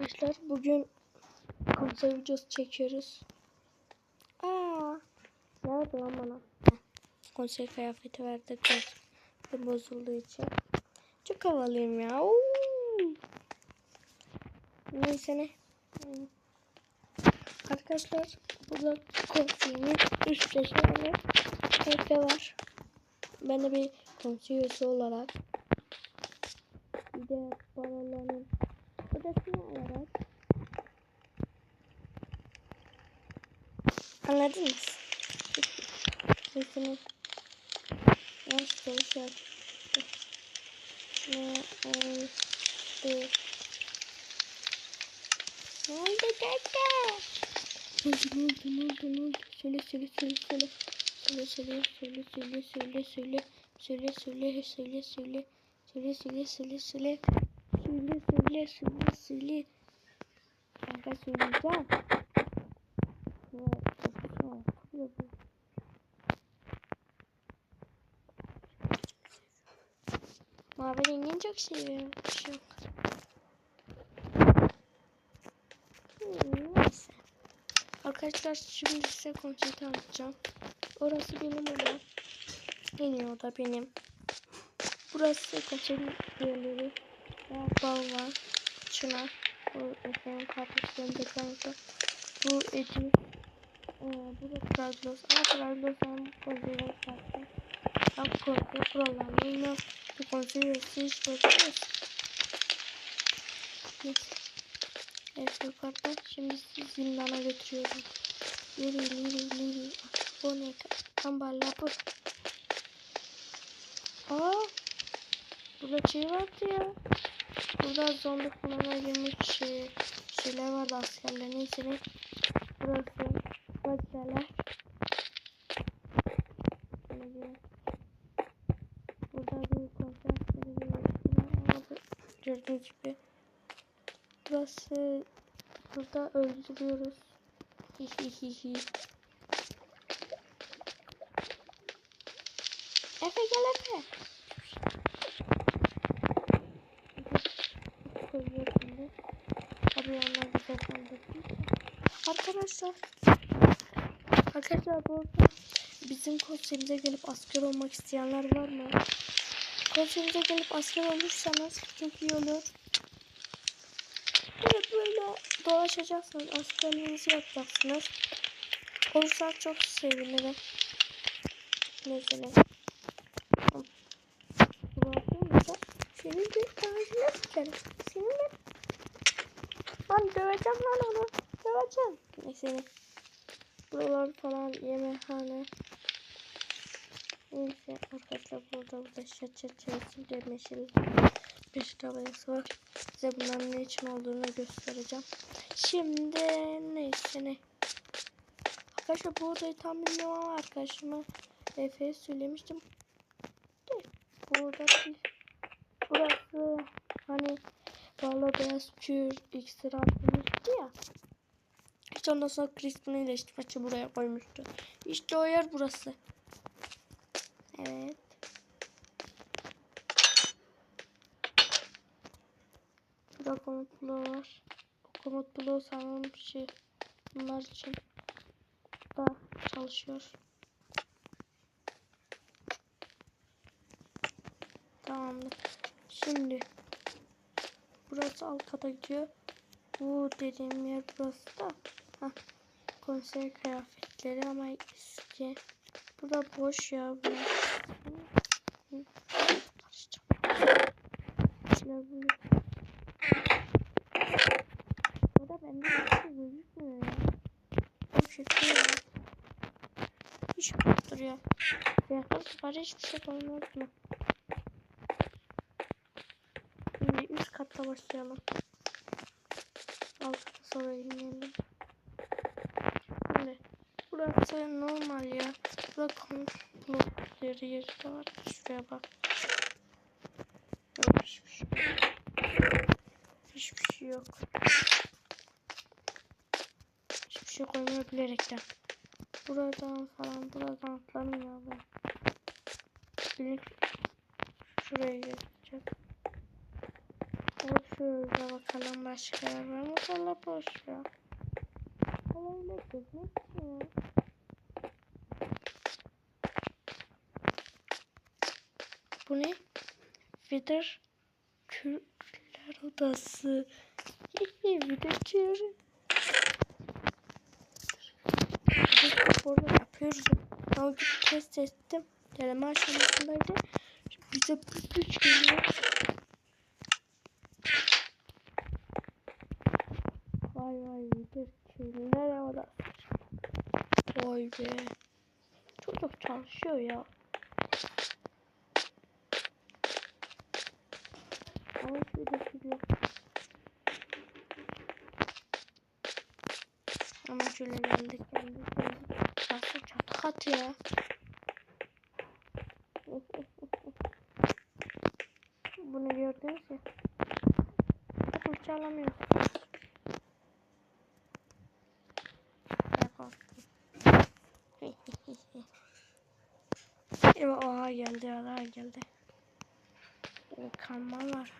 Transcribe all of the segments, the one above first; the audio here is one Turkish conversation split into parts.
Arkadaşlar bugün konser videosu çekiyoruz. Aa, nerede lan bana? Konser kıyafeti verdi kız bozulduğu için. Çok havalıyım ya. Oo. Neyse ne. Arkadaşlar burada konserin üstte şöyle Efe var. Ben de bir konser üyesi olarak bir de balaların odasını alarak Anladınız? Sesini Yanlış çalışıyor. Ne oldu? Ne oldu kaka? Ne oldu ne oldu ne oldu ne oldu? Söyle söyle söyle söyle. Söyle söyle söyle söyle söyle söyle. Söyle söyle söyle söyle. Söyle söyle söyle söyle. Söyle söyle söyle söyle. Kanka söyleyeceğim. Mavi rengini çok seviyorum. Hmm, Neyse. Arkadaşlar şimdi size konsept anlatacağım. Orası benim odam. En iyi oda benim. Burası kaçın yerleri. Bal var. Çınar. Bu efendim kardeşlerim beklemekte. Bu Edi. Ee, bu da Trabzos. Ama Trabzos'un konseyi zaten. Ben konseyi kurallarını bilmiyorum. Bu konseyi hiç bakıyoruz. Neyse. Evet yukarıda. Şimdi sizi zindana götürüyorum. Yürü yürü yürü. Bu ne? Ambarla bu. Aa. Burada şey vardı ya. Burada zombi kulağına girmiş şey, şeyler vardı askerler. Neyse ne. Burası. Bir. Burada bir veriyorlar. Gördüğünüz gibi. Burası. Burada öldürüyoruz. Hihihihi. Efe gel Efe. Koyuyor şimdi. Yanlar güzel. Arkadaşlar. Arkadaşlar bu arada bizim konserimize gelip asker olmak isteyenler var mı? Konserimize gelip asker olursanız çok iyi olur. Evet böyle dolaşacaksınız. Askerliğinizi yapacaksınız. Olursa çok sevinirim. Mesela. Senin bir tanesine sıkarım. Senin de Lan döveceğim lan onu. Döveceğim. Neyse. Buralar falan yemekhane. Neyse arkadaşlar burada burada şat şat çaresi bir meşil bir tabelası var. Size bunların ne için olduğunu göstereceğim. Şimdi neyse ne. Arkadaşlar bu odayı tam bilmiyorum ama arkadaşıma Efe'ye söylemiştim. Burada burası hani Valla beyaz pür iksir atmıştı ya. İşte ondan sonra Crispin iyileştirmeci buraya koymuştu. İşte o yer burası. Evet. Burada komut bloğu var. O komut bloğu sanırım şey. Bunlar için da çalışıyor. Tamamdır. Şimdi burası alt kata gidiyor. Bu dediğim yer burası da. Heh. Konser kıyafetleri ama eski. Burada boş ya. Bu. Bu. Da bende hiç gözükmüyor ya. Bu şekil ya. Hiç duruyor. Yakın var hiçbir şey olmaz mı? Şimdi katta başlayalım. Alt kata sonra inelim. Şimdi burası normal ya. Burada komplo yeri yeri de var. Şuraya bak. Yok hiçbir şey yok. Hiçbir şey yok. Hiçbir şey koymuyor bilerekten. Buradan falan buradan atlamıyor ben. Bilip şuraya geçeceğim. Şöyle bakalım başka var mı? Valla boş ya. Olayla gezmek ya. Bu ne? Vidir Kürler Odası. Vidir Kür. Burada yapıyoruz. Ama bir test ettim. Deneme aşamasındaydı. Bize bir güç geliyor. Vay vay Vidir Kürler Odası. Vay be. Çok çok çalışıyor ya. Ama hiçbir de yok. Ama şöyle geldik geldik geldik. Nasıl çatı kat ya. Bunu gördünüz ya. Bakın çalamıyoruz. Evet, oha geldi, oha geldi. O kanma var.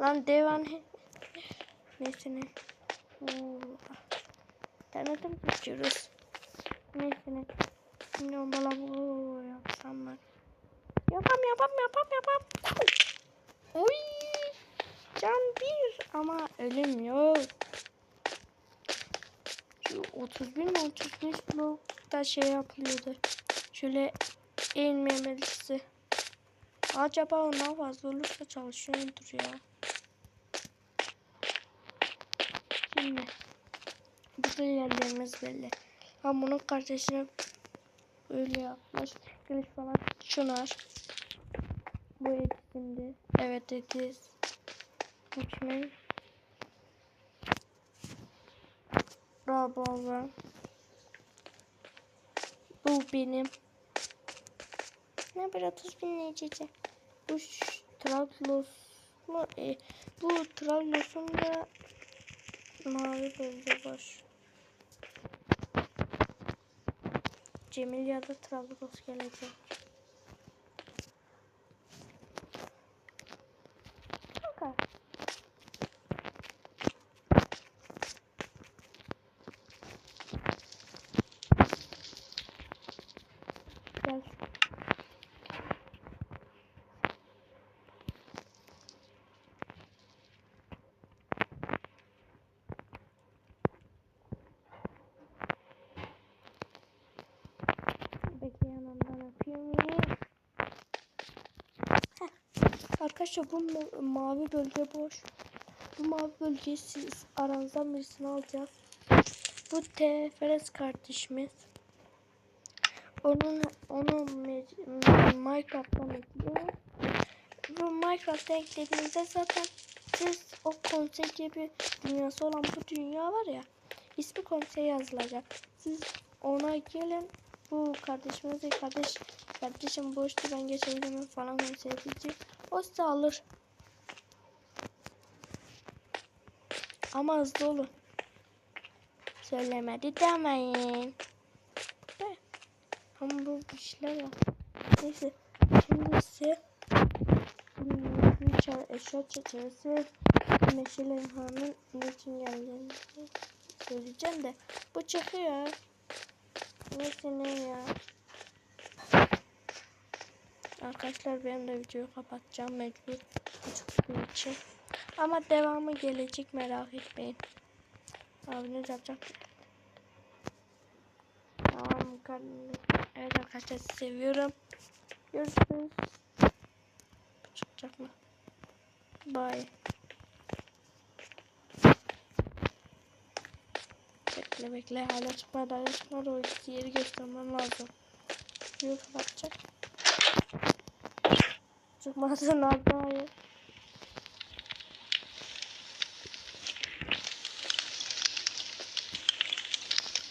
Lan devan neyse ne. Denedim geçiyoruz. Neyse ne. Şimdi bana bu yapsam ben. Yapam yapam yapam yapam. Oy. Can bir ama ölüm yok. Şu 31 mi 35 blokta şey yapılıyordu. Şöyle eğilmemelisi. Acaba ondan fazla olursa çalışıyordur ya. Şimdi burada yerlerimiz belli. Ben bunun kardeşine öyle yapmış. Kılıç falan çınar. Bu Edis'indi. Evet Edis. Bu kimin? Rababa. Bu benim. Ne bir 30 bin necece. Bu Trablos mu? E, bu Trablos'un da mavi bölge var. Cemil ya da Trablos gelecek. Kanka. Gel. Bekle yanından öpeyim. Heh. Arkadaşlar bu ma- mavi bölge boş. Bu mavi bölgeyi siz aranızdan birisini alacağız. Bu TFRS kardeşimiz. Onun onu Minecraft'tan ekliyor. Bu Minecraft'ta eklediğinizde zaten siz o konsey gibi dünyası olan bu dünya var ya ismi konsey yazılacak. Siz ona gelin bu kardeşimize kardeş kardeşim boştu ben geçebilir miyim falan konsey diyecek. Size alır. Ama hızlı olun. Söylemedi demeyin. De. Ama bu bir şeyler var. Neyse. Şimdi ise hmm, eşya çerçevesi Meşale Han'ın niçin geldiğini söyleyeceğim de bu çıkıyor. Neyse ne ya. Arkadaşlar ben de videoyu kapatacağım mecbur çıktığı için. Ama devamı gelecek merak etmeyin. Abi ne yapacak? Tamam. Evet arkadaşlar seviyorum. Görüşürüz. Çıkacak mı? Bye. Bekle bekle hala çıkmadı hala çıkmadı o yeri göstermem lazım. Yok kapatacak. Çıkmasın abi hayır.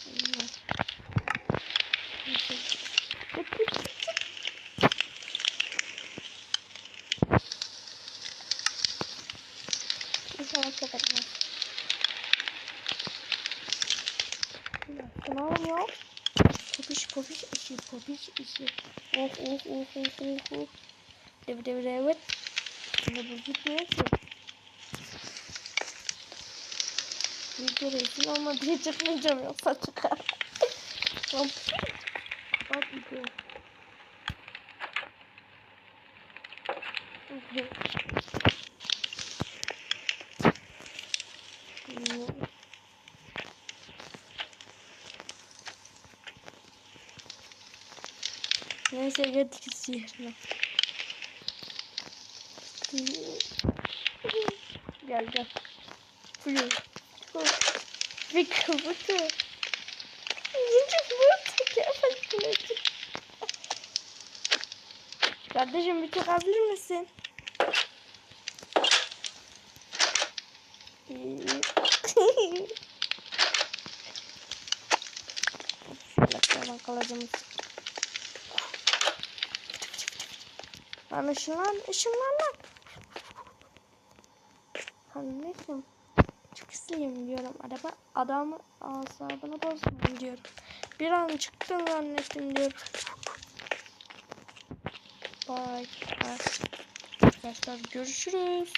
Severim. lan. Popiş popiş işi popiş işi. Oh oh oh oh oh oh. Dev dev evet. Şimdi bu gitmiyor ki. Video rezil olma diye çıkmayacağım yoksa çıkar. Lan Bak video. Neyse getiririz yerine. Gel gel. Flu. Bir kabutu. Yiyince bu tekrar Kardeşim bir çıkabilir misin? Falan kalacağımız. Lan ışınlan, ışınlan lan. Kardeşim. Çok isteyeyim diyorum. Araba adam asabını bozmayın diyorum. Bir an çıktın zannettim diyorum. Bye. Arkadaşlar görüşürüz.